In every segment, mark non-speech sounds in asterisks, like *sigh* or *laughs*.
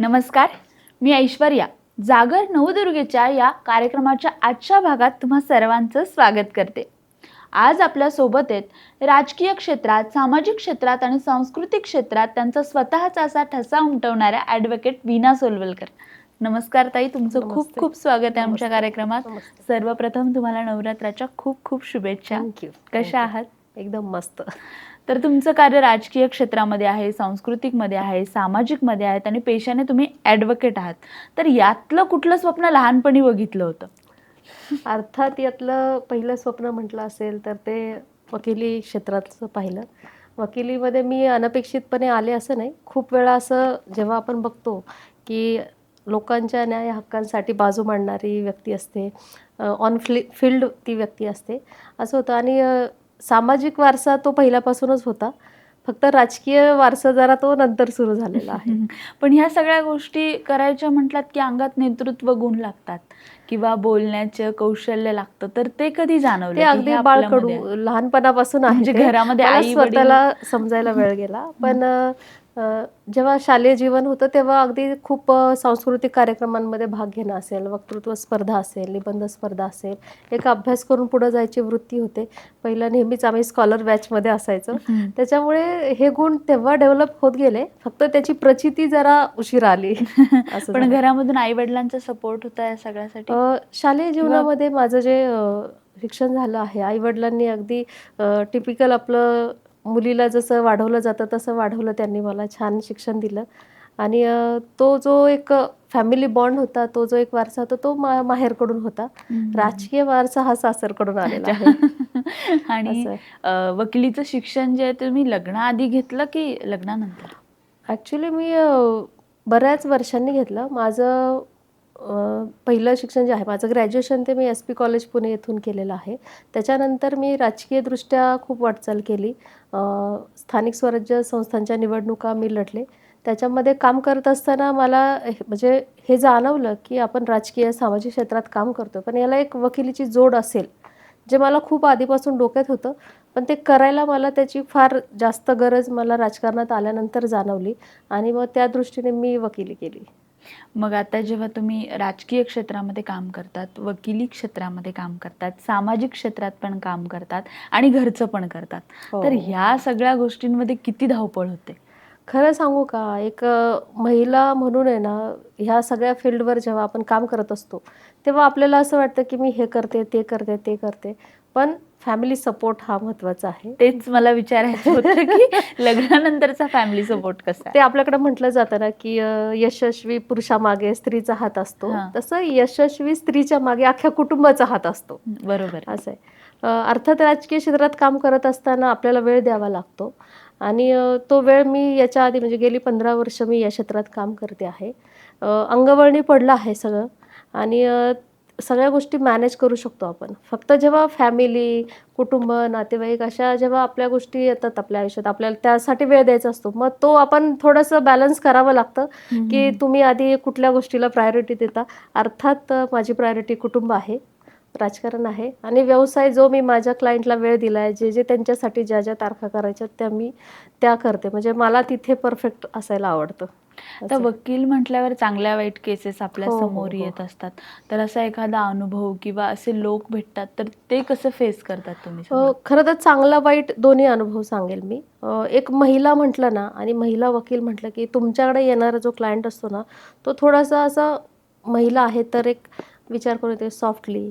नमस्कार मी ऐश्वर्या. जागर नवदुर्गेच्या या कार्यक्रमाच्या आजच्या भागात तुम्हा सर्वांचं स्वागत करते. आज आपल्यासोबत आहेत राजकीय क्षेत्रात सामाजिक क्षेत्रात आणि सांस्कृतिक क्षेत्रात त्यांचा स्वतःचा असा ठसा उमटवणाऱ्या ॲडव्होकेट वीणा सोलवलकर. नमस्कार ताई तुमचं खूप. खूप स्वागत आहे आमच्या. कार्यक्रमात. सर्वप्रथम तुम्हाला नवरात्राच्या खूप खूप शुभेच्छा. कशा आहात? एकदम मस्त. तर तुमचं कार्य राजकीय क्षेत्रामध्ये आहे सांस्कृतिकमध्ये आहे सामाजिकमध्ये आहेत आणि पेशाने तुम्ही ॲडव्होकेट आहात. तर यातलं कुठलं स्वप्न लहानपणी बघितलं होतं? अर्थात यातलं पहिलं स्वप्न म्हटलं असेल तर ते वकिली क्षेत्राचं पाहिलं. वकिलीमध्ये मी अनपेक्षितपणे आले असं नाही. खूप वेळा असं जेव्हा आपण बघतो की लोकांच्या न्याय हक्कांसाठी बाजू मांडणारी व्यक्ती असते ऑन फ्लि फील्ड ती व्यक्ती असते. असं होतं आणि सामाजिक वारसा तो पहिल्यापासूनच होता. फक्त राजकीय वारसा जरा तो नंतर सुरू झालेला आहे. *laughs* पण ह्या सगळ्या गोष्टी करायच्या म्हटलात की अंगात नेतृत्व गुण लागतात. किंवा बोलण्याचं कौशल्य लागतं तर ते कधी जाणवलं ते अगदी बाळकडू? लहानपणापासून आहे म्हणजे. घरामध्ये आई स्वतःला समजायला वेळ गेला पण जेव्हा शालेय जीवन होतं तेव्हा अगदी खूप सांस्कृतिक कार्यक्रमांमध्ये भाग घेणं असेल वक्तृत्व स्पर्धा असेल निबंध स्पर्धा असेल एक अभ्यास करून पुढे जायची वृत्ती होते पहिलं नेहमीच आम्ही स्कॉलर बॅचमध्ये असायचो. त्याच्यामुळे हे गुण तेव्हा डेव्हलप होत गेले फक्त त्याची प्रचिती जरा उशिरा आली *laughs* पण. घरामधून आई वडिलांचा सपोर्ट होता या सगळ्यासाठी शालेय जीवनामध्ये माझं जे शिक्षण झालं आहे आई वडिलांनी अगदी टिपिकल आपलं मुलीला जसं वाढवलं जातं तसं वाढवलं त्यांनी मला छान शिक्षण दिलं. आणि तो जो एक फॅमिली बॉन्ड होता तो जो एक वारसा होता तो मा माहेरकडून होता. राजकीय वारसा हा सासरकडून आलेला आहे. *laughs* आणि वकिलीचं शिक्षण जे आहे ते तुम्ही लग्नाआधी घेतलं की लग्नानंतर? ॲक्च्युली मी बऱ्याच वर्षांनी घेतलं. माझं पहिलं शिक्षण जे आहे माझं ग्रॅज्युएशन ते मी एस पी कॉलेज पुणे येथून केलेलं आहे. त्याच्यानंतर मी राजकीयदृष्ट्या खूप वाटचाल केली. स्थानिक स्वराज्य संस्थांच्या निवडणुका मी लढले. त्याच्यामध्ये काम करत असताना मला हे- म्हणजे हे जाणवलं की आपण राजकीय सामाजिक क्षेत्रात काम करतो पण याला एक वकिलीची जोड असेल जे मला खूप आधीपासून डोक्यात होतं पण ते करायला मला त्याची फार जास्त गरज मला राजकारणात आल्यानंतर जाणवली आणि मग त्या दृष्टीने मी वकिली केली. मग आता जेव्हा तुम्ही राजकीय क्षेत्रामध्ये काम करतात वकिली क्षेत्रामध्ये काम करतात सामाजिक क्षेत्रात पण काम करतात आणि घरचं पण करतात हो. तर ह्या सगळ्या गोष्टींमध्ये किती धावपळ होते खरं सांगू का एक महिला म्हणून आहे ना ह्या सगळ्या फील्डवर जेव्हा आपण काम करत असतो तेव्हा आपल्याला असं वाटतं की मी हे करते ते करते ते करते पण फॅमिली सपोर्ट हा महत्त्वाचा आहे. तेच मला विचारायचं होतं की लग्नानंतरचा फॅमिली सपोर्ट कसा ते आपल्याकडे म्हटलं जातं ना की यशस्वी पुरुषामागे स्त्रीचा हात असतो. तसं यशस्वी स्त्रीच्या मागे अख्ख्या कुटुंबाचा हात असतो. बरोबर. असं आहे. अर्थात राजकीय क्षेत्रात काम करत असताना आपल्याला वेळ द्यावा लागतो. आणि तो वेळ मी याच्या आधी म्हणजे गेली पंधरा वर्ष मी या क्षेत्रात काम करते आहे. अंगवळणी पडलं आहे सगळं. आणि सगळ्या गोष्टी मॅनेज करू शकतो आपण. फक्त जेव्हा फॅमिली कुटुंब नातेवाईक अशा जेव्हा आपल्या गोष्टी येतात आपल्या आयुष्यात आपल्याला त्यासाठी वेळ द्यायचा असतो मग तो आपण थोडंसं बॅलन्स करावं लागतं की तुम्ही आधी कुठल्या गोष्टीला प्रायोरिटी देता. अर्थात माझी प्रायोरिटी कुटुंब आहे राजकारण आहे आणि व्यवसाय जो मी माझ्या क्लायंटला वेळ दिला आहे जे जे त्यांच्यासाठी ज्या ज्या तारखा करायच्या त्या मी त्या करते. म्हणजे मला तिथे परफेक्ट असायला आवडतं. असं. वकील म्हटल्यावर चांगल्या वाईट केसेस आपल्या हो, हो, समोर हो. येत असतात तर असा एखादा अनुभव किंवा असे लोक भेटतात तर ते कसं फेस करतात तुम्ही अ? खरं तर चांगला वाईट दोन्ही अनुभव सांगेल मी अ, एक महिला म्हटलं ना आणि महिला वकील म्हटलं की तुमच्याकडे येणारा जो क्लायंट असतो ना तो थोडासा असा महिला आहे तर एक विचार करून येते सॉफ्टली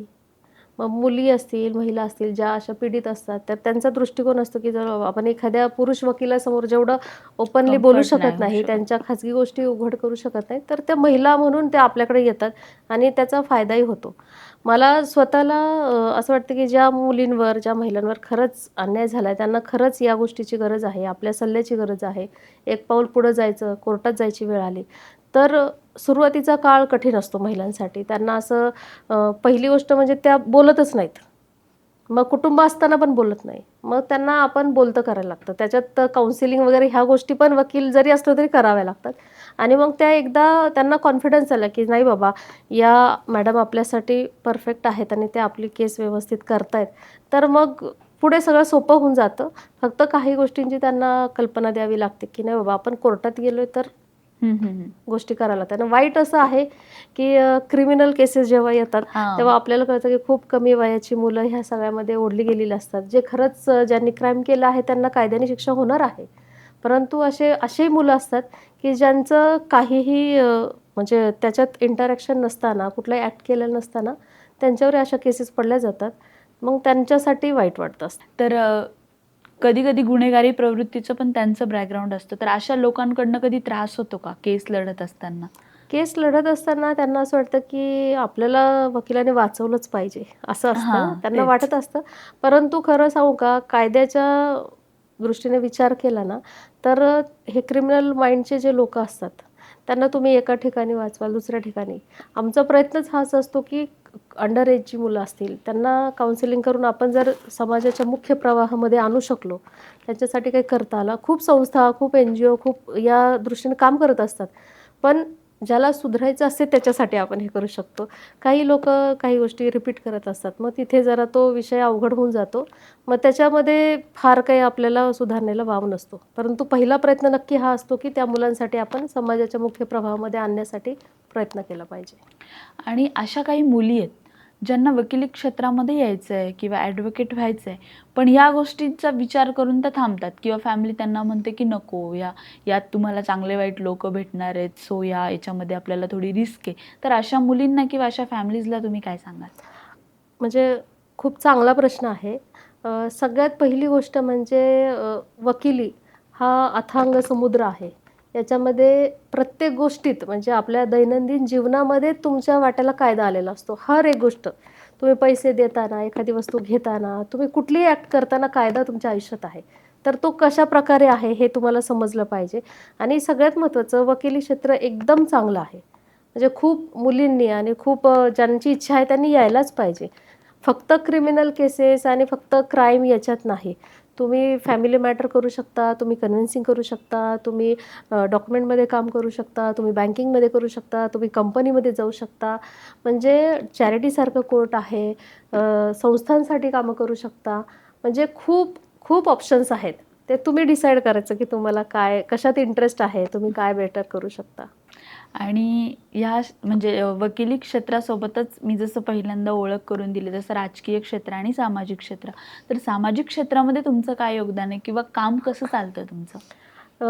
मग मुली असतील महिला असतील ज्या अशा पीडित असतात तर त्यांचा दृष्टिकोन असतो की जर आपण एखाद्या पुरुष वकिलासमोर जेवढं ओपनली बोलू शकत नाही. त्यांच्या खाजगी गोष्टी उघड करू शकत नाही तर त्या महिला म्हणून त्या आपल्याकडे येतात आणि त्याचा फायदाही होतो. मला स्वतःला असं वाटतं की ज्या मुलींवर ज्या महिलांवर खरंच अन्याय झाला आहे त्यांना खरंच या गोष्टीची गरज आहे आपल्या सल्ल्याची गरज आहे. एक पाऊल पुढं जायचं कोर्टात जायची वेळ आली. तर सुरुवातीचा काळ कठीण असतो महिलांसाठी. त्यांना असं पहिली गोष्ट म्हणजे त्या बोलतच नाहीत. मग कुटुंब असताना पण बोलत नाही. मग त्यांना आपण बोलतं करायला लागतं. त्याच्यात काउन्सिलिंग वगैरे ह्या गोष्टी पण वकील जरी असलो तरी कराव्या लागतात. आणि मग त्या एकदा त्यांना कॉन्फिडन्स आला की नाही बाबा या मॅडम आपल्यासाठी परफेक्ट आहेत आणि त्या आपली केस व्यवस्थित करतायत. तर मग पुढे सगळं सोपं होऊन जातं. फक्त काही गोष्टींची त्यांना कल्पना द्यावी लागते की नाही बाबा आपण कोर्टात गेलो तर गोष्टी करायला त्यांना वाईट असं आहे की क्रिमिनल केसेस जेव्हा येतात. तेव्हा आपल्याला कळतं की खूप कमी वयाची मुलं ह्या सगळ्यामध्ये ओढली गेलेली असतात. जे खरंच ज्यांनी क्राईम केलं आहे त्यांना कायद्याने शिक्षा होणार आहे. परंतु असे असेही मुलं असतात की ज्यांचं काहीही म्हणजे त्याच्यात इंटरॅक्शन नसताना कुठलाही ॲक्ट केलेलं नसताना त्यांच्यावर अशा केसेस पडल्या जातात. मग त्यांच्यासाठी वाईट वाटतं असतं. तर कधी कधी गुन्हेगारी प्रवृत्तीचं पण त्यांचं बॅकग्राऊंड असतं. तर अशा लोकांकडनं कधी त्रास होतो का केस लढत असताना? केस लढत असताना त्यांना असं वाटतं की आपल्याला वकिलाने वाचवलंच पाहिजे. असं असतं. त्यांना. वाटत असतं. परंतु खरं सांगू का कायद्याच्या दृष्टीने विचार केला ना तर हे क्रिमिनल माइंडचे जे लोक असतात त्यांना तुम्ही एका ठिकाणी वाचवाल दुसऱ्या ठिकाणी. आमचा प्रयत्नच हाच असतो की अंडर एजची मुलं असतील त्यांना काउन्सिलिंग करून आपण जर समाजाच्या मुख्य प्रवाहामध्ये आणू शकलो त्यांच्यासाठी काही करता आला. खूप संस्था खूप एन जी ओ खूप या दृष्टीने काम करत असतात. पण ज्याला सुधारायचं असते त्याच्यासाठी आपण हे करू शकतो. काही लोक काही गोष्टी रिपीट करत असतात. मग तिथे जरा तो विषय अवघड होऊन जातो. मग त्याच्यामध्ये फार काही आपल्याला सुधारण्याला वाव नसतो. परंतु पहिला प्रयत्न नक्की हा असतो की त्या मुलांसाठी आपण समाजाच्या मुख्य प्रभावामध्ये आणण्यासाठी प्रयत्न केला पाहिजे. आणि अशा काही मुली आहेत ज्यांना वकिली क्षेत्रामध्ये यायचं आहे किंवा ॲडव्होकेट व्हायचं आहे पण या गोष्टींचा विचार करून त्या थांबतात किंवा फॅमिली त्यांना म्हणते की नको या यात तुम्हाला चांगले वाईट लोक भेटणार आहेत सो या याच्यामध्ये आपल्याला थोडी रिस्क आहे. तर अशा मुलींना किंवा अशा फॅमिलीजला तुम्ही काय सांगाल? म्हणजे खूप चांगला प्रश्न आहे. सगळ्यात पहिली गोष्ट म्हणजे वकिली हा अथांग समुद्र आहे. याच्यामध्ये प्रत्येक गोष्टीत म्हणजे आपल्या दैनंदिन जीवनामध्ये तुमच्या वाट्याला कायदा आलेला असतो. हर एक गोष्ट. तुम्ही पैसे देताना एखादी वस्तू घेताना तुम्ही कुठलीही ॲक्ट करताना कायदा तुमच्या आयुष्यात आहे. तर तो कशा प्रकारे आहे हे तुम्हाला समजलं पाहिजे. आणि सगळ्यात महत्त्वाचं वकिली क्षेत्र एकदम चांगलं आहे. म्हणजे खूप मुलींनी आणि खूप ज्यांची इच्छा आहे त्यांनी यायलाच पाहिजे. फक्त क्रिमिनल केसेस आणि फक्त क्राईम याच्यात नाही. तुम्ही फॅमिली मॅटर करू शकता तुम्ही कन्व्हिन्सिंग करू शकता तुम्ही डॉक्युमेंटमध्ये काम करू शकता तुम्ही बँकिंगमध्ये करू शकता तुम्ही कंपनीमध्ये जाऊ शकता. म्हणजे चॅरिटीसारखं कोर्ट आहे संस्थांसाठी कामं करू शकता. म्हणजे खूप खूप ऑप्शन्स आहेत. ते तुम्ही डिसाईड करायचं की तुम्हाला काय कशात इंटरेस्ट आहे तुम्ही काय बेटर करू शकता? आणि या श- म्हणजे वकिली क्षेत्रासोबतच मी जसं पहिल्यांदा ओळख करून दिली जसं राजकीय क्षेत्र आणि सामाजिक क्षेत्र. तर सामाजिक क्षेत्रामध्ये तुमचं काय योगदान आहे किंवा काम कसं चालतं तुमचं?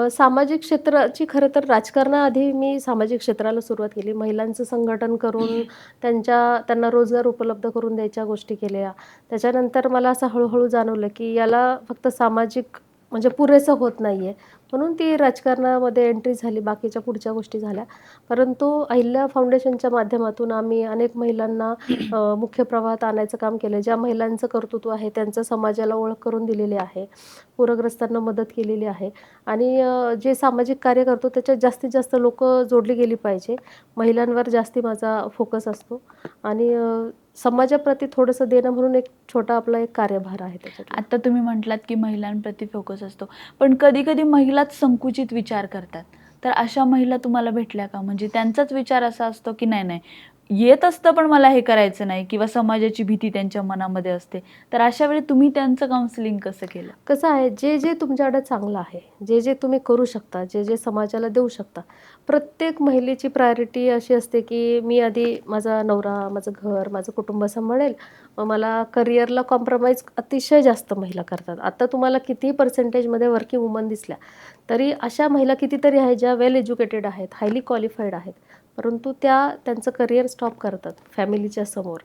सामाजिक क्षेत्राची खरं तर राजकारणाआधी मी सामाजिक क्षेत्राला सुरुवात केली. महिलांचं संघटन करून त्यांच्या त्यांना रोजगार उपलब्ध करून द्यायच्या गोष्टी केल्या. त्याच्यानंतर मला असं हळूहळू जाणवलं की याला फक्त सामाजिक म्हणजे पुरेसं होत नाही आहे म्हणून ती राजकारणामध्ये एंट्री झाली बाकीच्या पुढच्या गोष्टी झाल्या. परंतु अहिल्या फाउंडेशनच्या माध्यमातून आम्ही अनेक महिलांना *clears throat* मुख्य प्रवाहात आणायचं काम केलं. ज्या महिलांचं कर्तृत्व आहे त्यांचं समाजाला ओळख करून दिलेली आहे. पूरग्रस्तांना मदत केलेली आहे. आणि जे सामाजिक कार्य करतो त्याच्यात जास्तीत जास्त लोक जोडली गेली पाहिजे. महिलांवर जास्ती माझा फोकस असतो. आणि समाजाप्रती थोडंसं देणं म्हणून एक छोटा आपला एक कार्यभार आहे त्याच्यात आता तुम्ही म्हटलात की महिलांप्रती फोकस असतो. पण कधी कधी आपलाच संकुचित विचार करतात. तर अशा महिला तुम्हाला भेटल्या का? म्हणजे त्यांचाच विचार असा असतो की नाही नाही. येत असतं पण मला हे करायचं नाही किंवा समाजाची भीती त्यांच्या मनामध्ये असते. तर अशा वेळी तुम्ही त्यांचं काउन्सिलिंग कसं केलं? कसं आहे जे जे तुमच्याकडे चांगलं आहे जे जे तुम्ही करू शकता जे जे समाजाला देऊ शकता प्रत्येक महिलेची प्रायोरिटी अशी असते की मी आधी माझा नवरा माझं घर माझं कुटुंब सांभाळेल. मग मला करिअरला कॉम्प्रोमाइज अतिशय जास्त महिला करतात. आता तुम्हाला कितीही पर्सेंटेजमध्ये वर्किंग वुमन दिसल्या तरी अशा महिला कितीतरी आहेत ज्या वेल एज्युकेटेड आहेत हायली क्वालिफाईड आहेत. परंतु त्या त्यांचं करिअर स्टॉप करतात फॅमिलीच्या समोर.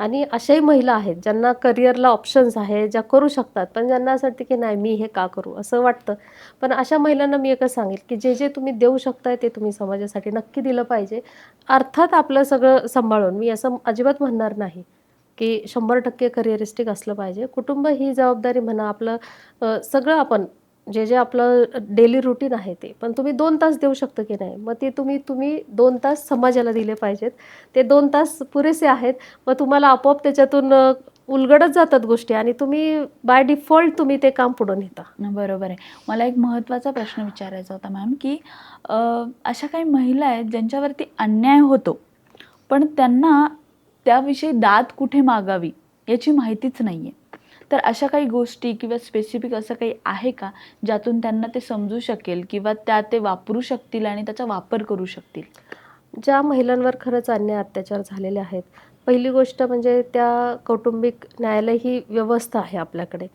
आणि अशाही महिला आहेत ज्यांना करिअरला ऑप्शन्स आहे ज्या करू शकतात पण ज्यांना असं वाटतं की नाही मी हे का करू? असं वाटतं. पण अशा महिलांना मी एकच सांगेल की जे जे तुम्ही देऊ शकताय ते तुम्ही समाजासाठी नक्की दिलं पाहिजे. अर्थात आपलं सगळं सांभाळून मी असं अजिबात म्हणणार नाही की शंभर टक्के करिअरिस्टिक असलं पाहिजे. कुटुंब ही जबाबदारी म्हणा आपलं सगळं आपण जे जे आपलं डेली रुटीन आहे ते. पण तुम्ही दोन तास देऊ शकता की नाही? मग ते तुम्ही तुम्ही दोन तास समाजाला दिले पाहिजेत. ते दोन तास पुरेसे आहेत. मग तुम्हाला आपोआप त्याच्यातून उलगडत जातात गोष्टी आणि तुम्ही बाय डिफॉल्ट तुम्ही ते काम पुढं नेता. बरोबर आहे. मला एक महत्त्वाचा प्रश्न विचारायचा होता मॅम की अशा काही महिला आहेत ज्यांच्यावरती अन्याय होतो पण त्यांना त्याविषयी दाद कुठे मागावी याची माहितीच नाही आहे तर अशा काही गोष्टी किंवा स्पेसिफिक असं काही आहे का ज्यातून त्यांना ते समजू शकेल किंवा त्या ते वापरू शकतील आणि त्याचा वापर करू शकतील? ज्या महिलांवर खरंच अन्याय अत्याचार झालेले आहेत पहिली गोष्ट म्हणजे त्या कौटुंबिक न्यायालय ही व्यवस्था आहे आपल्याकडे.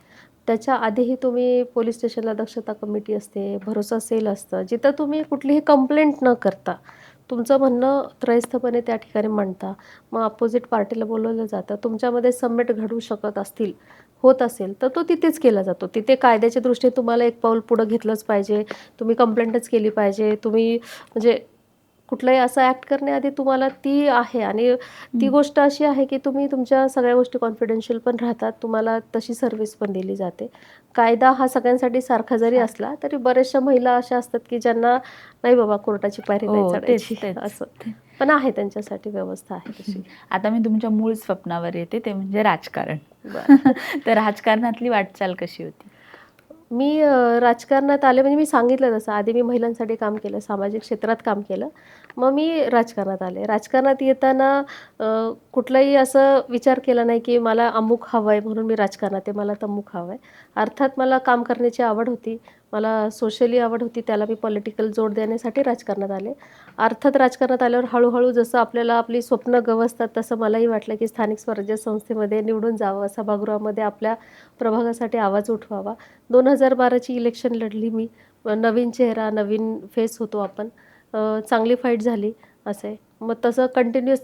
त्याच्या आधीही तुम्ही पोलीस स्टेशनला दक्षता कमिटी असते भरोसा सेल असतं जिथं तुम्ही कुठलीही कंप्लेंट न करता तुमचं म्हणणं त्रयस्थपणे त्या ठिकाणी मांडता मग अपोजिट पार्टीला बोलवलं जातं तुमच्यामध्ये समेट घडू शकत असतील होत असेल तर तो तिथेच केला जातो. तिथे कायद्याच्या दृष्टीने तुम्हाला एक पाऊल पुढं घेतलंच पाहिजे. तुम्ही कंप्लेंटच केली पाहिजे. तुम्ही म्हणजे कुठलाही असं ॲक्ट करण्याआधी तुम्हाला ती आहे. आणि ती. गोष्ट अशी आहे की तुम्ही तुमच्या सगळ्या गोष्टी कॉन्फिडेन्शियल पण राहतात. तुम्हाला तशी सर्व्हिस पण दिली जाते. कायदा हा सगळ्यांसाठी सारखा जरी. असला तरी बऱ्याचशा महिला अशा असतात की ज्यांना नाही बाबा कोर्टाची पायरी नाही हो, चढायची. असं. पण आहे त्यांच्यासाठी व्यवस्था आहे तशी. *laughs* आता मी तुमच्या मूळ स्वप्नावर येते ते म्हणजे राजकारण. *laughs* तर राजकारणातली वाटचाल कशी होती? मी राजकारणात आले म्हणजे मी सांगितलं तसं आधी मी महिलांसाठी काम केलं सामाजिक क्षेत्रात काम केलं. मग मी राजकारणात आले. राजकारणात येताना कुठलाही असं विचार केला नाही की मला अमुक हवं आहे म्हणून मी राजकारणात आहे मला तमुक हवं आहे अर्थात मला काम करण्याची आवड होती. मला सोशली आवड होती त्याला मी पॉलिटिकल जोड देण्यासाठी राजकारणात आले. अर्थात राजकारणात आल्यावर हळूहळू जसं आपल्याला आपली स्वप्न गवसतात तसं मलाही वाटलं की स्थानिक स्वराज्य संस्थेमध्ये निवडून जावं सभागृहामध्ये आपल्या प्रभागासाठी आवाज उठवावा. दोन हजार बाराची इलेक्शन लढली मी. नवीन चेहरा नवीन फेस होतो आपण. चांगली फाईट झाली असं आहे. मग तसं कंटिन्युअस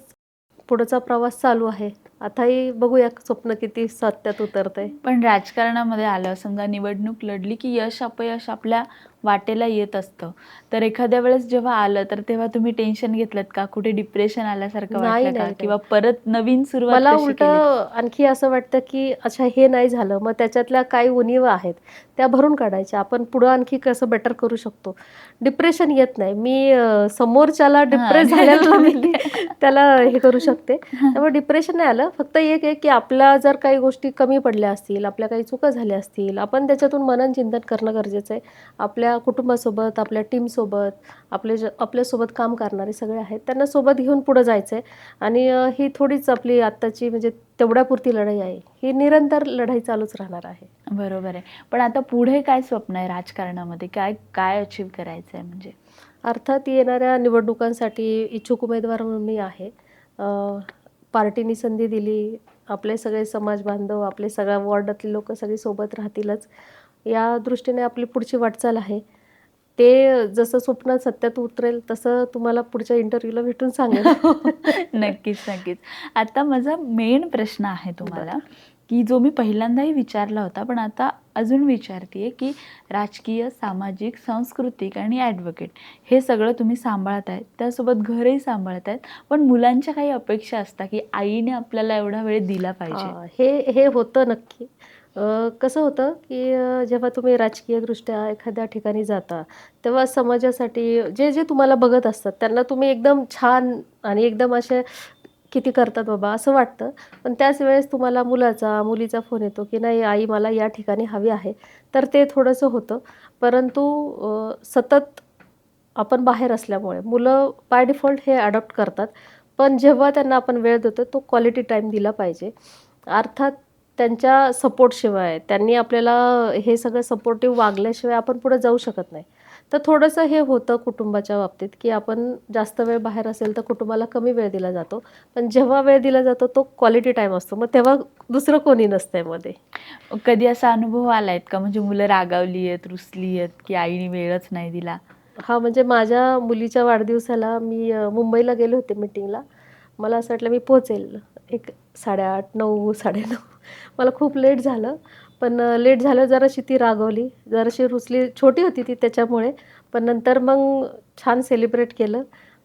पुढचा प्रवास चालू आहे. आताही बघूया स्वप्न किती सत्यात उतरतंय. पण राजकारणामध्ये आलं समजा निवडणूक लढली की यश अपयश आपल्या वाटेला येत असतं. तर एखाद्या वेळेस जेव्हा आलं तर तेव्हा तुम्ही टेन्शन घेतलं का? कुठे डिप्रेशन आल्यासारखं वाटलं का? किंवा परत नवीन सुरुवात मला उलट? आणखी असं वाटतं की अच्छा हे नाही झालं. मग त्याच्यातल्या काही उणीवा आहेत त्या भरून काढायच्या. आपण पुढं आणखी कसं बेटर करू शकतो? डिप्रेशन येत नाही. मी समोरच्याला डिप्रेस झालेला मी *laughs* त्याला हे करू शकते. त्यामुळे डिप्रेशन नाही आलं. फक्त एक आहे की आपल्या जर काही गोष्टी कमी पडल्या असतील आपल्या काही चुका झाल्या असतील आपण त्याच्यातून मनन चिंतन करणं गरजेचं आहे. आपल्या कुटुंबासोबत आपल्या टीमसोबत आपले ज आपल्यासोबत काम करणारे सगळे आहेत त्यांना सोबत घेऊन पुढं जायचं आहे आणि ही थोडीच आपली आत्ताची म्हणजे तेवढ्यापुरती लढाई आहे. ही निरंतर लढाई चालूच राहणार आहे. बरोबर आहे. पण आता पुढे काय स्वप्न आहे राजकारणामध्ये? काय काय अचीव करायचं आहे म्हणजे? अर्थात येणाऱ्या निवडणुकांसाठी इच्छुक उमेदवार म्हणून मी आहे. पार्टीनी संधी दिली. आपले सगळे समाज बांधव आपले सगळ्या वॉर्डातले लोक सगळे सोबत राहतीलच. या दृष्टीने आपली पुढची वाटचाल आहे. ते जसं स्वप्न सत्यात उतरेल तसं तुम्हाला पुढच्या इंटरव्ह्यूला भेटून सांगेल. *laughs* नक्कीच नक्कीच. आता माझा मेन प्रश्न आहे तुम्हाला की जो मी पहिल्यांदाही विचारला होता पण आता अजून विचारते की राजकीय सामाजिक सांस्कृतिक आणि ॲडव्होकेट हे सगळं तुम्ही सांभाळत आहेत. त्यासोबत घरही सांभाळत आहेत. पण मुलांच्या काही अपेक्षा असतात की आईने आपल्याला एवढा वेळ दिला पाहिजे. हा, हे होतं नक्की. कसं होतं की जेव्हा तुम्ही राजकीयदृष्ट्या एखाद्या ठिकाणी जाता तेव्हा समाजासाठी जे जे तुम्हाला बघत असतात त्यांना तुम्ही एकदम छान आणि एकदम असे किती करतात बाबा असं वाटतं. पण त्याच वेळेस तुम्हाला मुलाचा मुलीचा फोन येतो की नाही आई मला या ठिकाणी हवी आहे. तर ते थोडंसं होतं. परंतु सतत आपण बाहेर असल्यामुळे मुलं बाय डिफॉल्ट हे अडॉप्ट करतात. पण जेव्हा त्यांना आपण वेळ देतो तो क्वालिटी टाईम दिला पाहिजे. अर्थात त्यांच्या सपोर्टशिवाय त्यांनी आपल्याला हे सगळं सपोर्टिव्ह वागल्याशिवाय आपण पुढे जाऊ शकत नाही. तर थोडंसं हे होतं कुटुंबाच्या बाबतीत की आपण जास्त वेळ बाहेर असेल तर कुटुंबाला कमी वेळ दिला जातो. पण जेव्हा वेळ दिला जातो तो क्वालिटी टाईम असतो. मग तेव्हा दुसरं कोणी नसतंयमध्ये. कधी असा अनुभव आलाय का? म्हणजे मुलं रागावली आहेत रुसली आहेत की आईने वेळच नाही दिला? हा म्हणजे माझ्या मुलीच्या वाढदिवसाला मी मुंबईला गेले होते मीटिंगला मला असं वाटलं मी पोचेल एक साडेआठ नऊ साडेनऊ. मला खूप लेट झालं. पण लेट झालं जराशी ती रागवली. जराशी रुसली. छोटी होती ती त्याच्यामुळे. पण नंतर मग छान सेलिब्रेट केलं.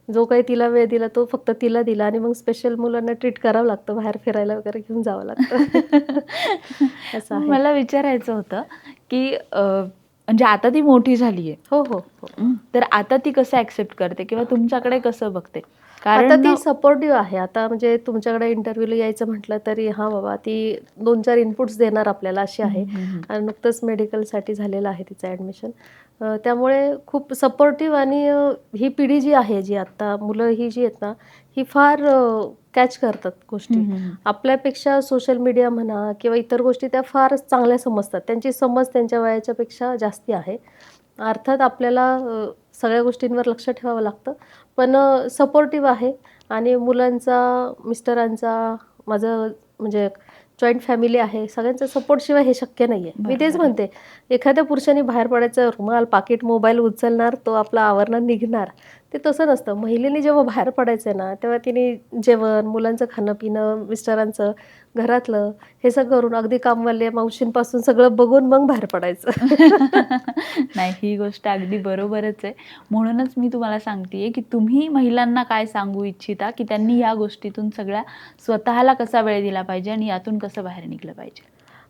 जो काही तिला वेळ दिला तो फक्त तिला दिला. आणि मग स्पेशल मुलांना ट्रीट करावं लागतं. बाहेर फिरायला वगैरे घेऊन जावं लागतं. *laughs* असं मला विचारायचं होतं की म्हणजे आता ती मोठी झाली आहे हो हो हो. तर आता ती कसं ऍक्सेप्ट करते? किंवा तुमच्याकडे कसं बघते? कारण ती सपोर्टिव्ह आहे. आता म्हणजे तुमच्याकडे इंटरव्ह्यूला यायचं म्हटलं तरी हा बाबा ती दोन चार इनपुट्स देणार आपल्याला अशी आहे. आणि नुकतंच मेडिकलसाठी झालेलं आहे तिचं ॲडमिशन त्यामुळे खूप सपोर्टिव्ह आणि ही पिढी जी आहे जी आत्ता मुलं ही जी आहेत ना ही फार कॅच करतात गोष्टी. आपल्यापेक्षा सोशल मीडिया म्हणा किंवा इतर गोष्टी त्या फार चांगल्या समजतात. त्यांची समज त्यांच्या वयाच्या पेक्षा जास्ती आहे. अर्थात आपल्याला सगळ्या गोष्टींवर लक्ष ठेवावं लागतं. पण सपोर्टिव्ह आहे. आणि मुलांचा मिस्टरांचा माझं म्हणजे जॉईंट फॅमिली आहे सगळ्यांचा सपोर्ट शिवाय हे शक्य नाही आहे मी तेच. म्हणते एखाद्या पुरुषाने बाहेर पडायचं रुमाल पाकिट मोबाईल उचलणार तो आपला आवरणं निघणार. ते तसं नसतं. महिलेने जेव्हा बाहेर पडायचं आहे ना तेव्हा तिने जेवण मुलांचं खाणं पिणं मिस्टरांचं घरातलं हे सगळं करून अगदी कामवाले मावशींपासून सगळं बघून मग बाहेर पडायचं. *laughs* नाही ही गोष्ट अगदी बरोबरच आहे. म्हणूनच मी तुम्हाला सांगतेय की तुम्ही महिलांना काय सांगू इच्छिता की त्यांनी या गोष्टीतून सगळ्या स्वतःला कसा वेळ दिला पाहिजे आणि यातून कसं बाहेर निघलं पाहिजे?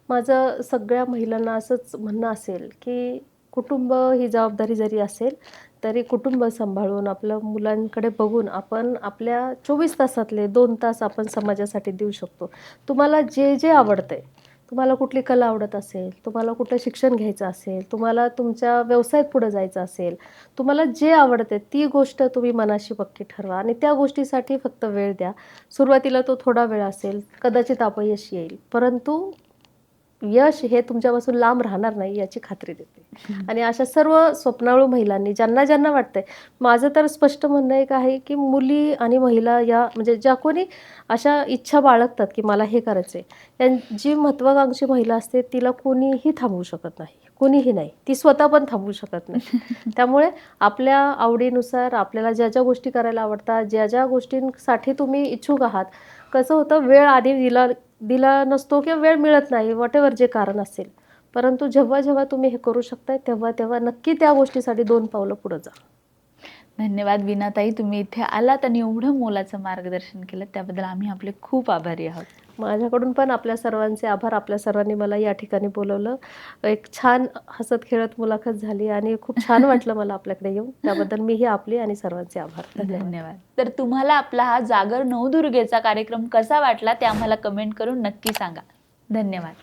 माझं सगळ्या महिलांना असंच म्हणणं असेल की कुटुंब ही जबाबदारी जरी असेल तरी कुटुंब सांभाळून आपलं मुलांकडे बघून आपण आपल्या चोवीस तासातले दोन तास आपण समाजासाठी देऊ शकतो. तुम्हाला जे जे आवडतंय. तुम्हाला कुठली कला आवडत असेल तुम्हाला कुठलं शिक्षण घ्यायचं असेल तुम्हाला तुमच्या व्यवसायात पुढे जायचं असेल तुम्हाला जे आवडते ती गोष्ट तुम्ही मनाशी पक्की ठरवा आणि त्या गोष्टीसाठी फक्त वेळ द्या. सुरुवातीला तो थोडा वेळ असेल कदाचित अपयश येईल. परंतु यश हे तुमच्यापासून लांब राहणार नाही याची खात्री देते. आणि अशा सर्व स्वप्नाळू महिलांनी ज्यांना ज्यांना वाटतंय माझं तर स्पष्ट म्हणणं एक आहे की मुली आणि महिला या म्हणजे ज्या कोणी अशा इच्छा बाळगतात की मला हे करायचंय त्यां जी महत्वाकांक्षी महिला असते तिला कोणीही थांबवू शकत नाही. कोणीही नाही. ती स्वतः पण थांबवू शकत नाही. *laughs* त्यामुळे आपल्या आवडीनुसार आपल्याला ज्या ज्या गोष्टी करायला आवडतात ज्या ज्या गोष्टींसाठी तुम्ही इच्छुक आहात कसं होतं वेळ आधी दिला दिला नसतो किंवा वेळ मिळत नाही वॉटेवर जे कारण असेल. परंतु जेव्हा जेव्हा तुम्ही हे करू शकताय तेव्हा तेव्हा नक्की त्या गोष्टीसाठी दोन पावलं पुढे जा. धन्यवाद विनाताई तुम्ही इथे आलात आणि एवढं मोलाचं मार्गदर्शन केलं त्याबद्दल आम्ही आपले खूप आभारी आहोत. माझ्याकडून पण आपल्या सर्वांचे आभार. आपल्या सर्वांनी मला या ठिकाणी बोलवलं. एक छान हसत खेळत मुलाखत झाली आणि खूप छान *laughs* वाटलं मला आपल्याकडे येऊन. त्याबद्दल मीही आपले आणि सर्वांचे आभार. धन्यवाद. तर तुम्हाला आपला हा जागर नवदुर्गेचा कार्यक्रम कसा वाटला ते आम्हाला कमेंट करून नक्की सांगा. धन्यवाद.